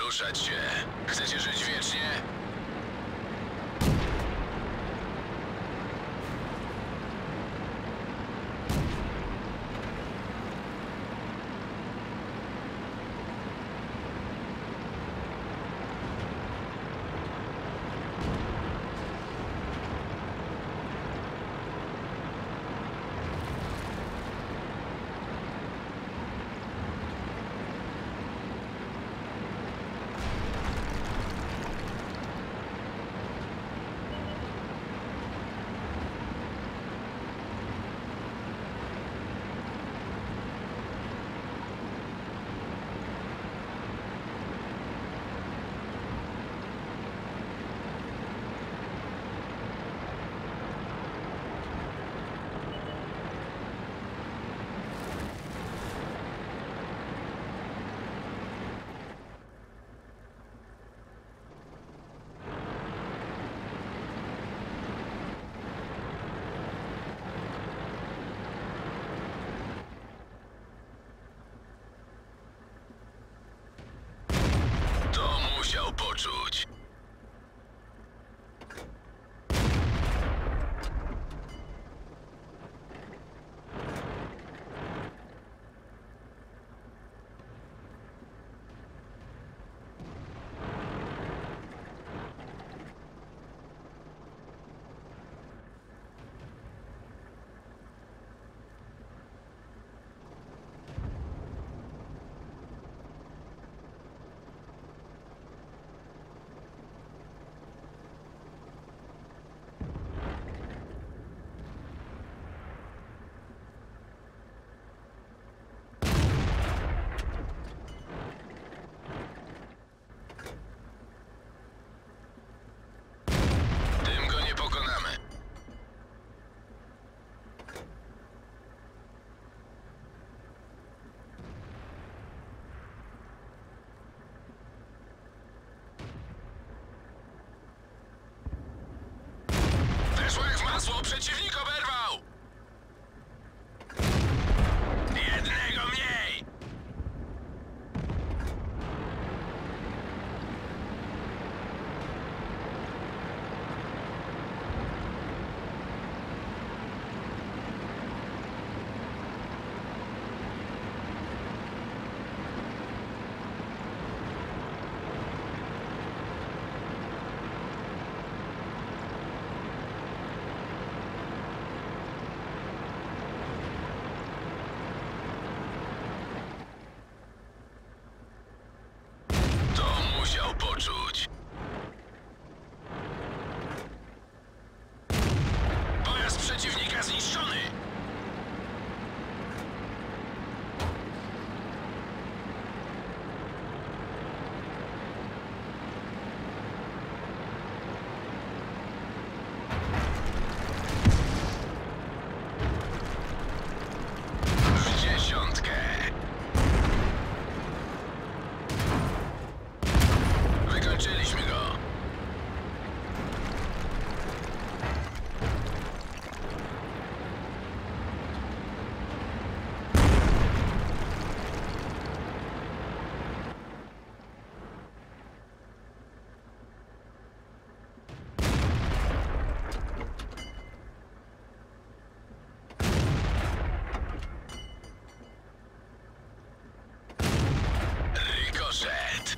Ruszać się. Chcecie żyć wiecznie? Weszło jak set.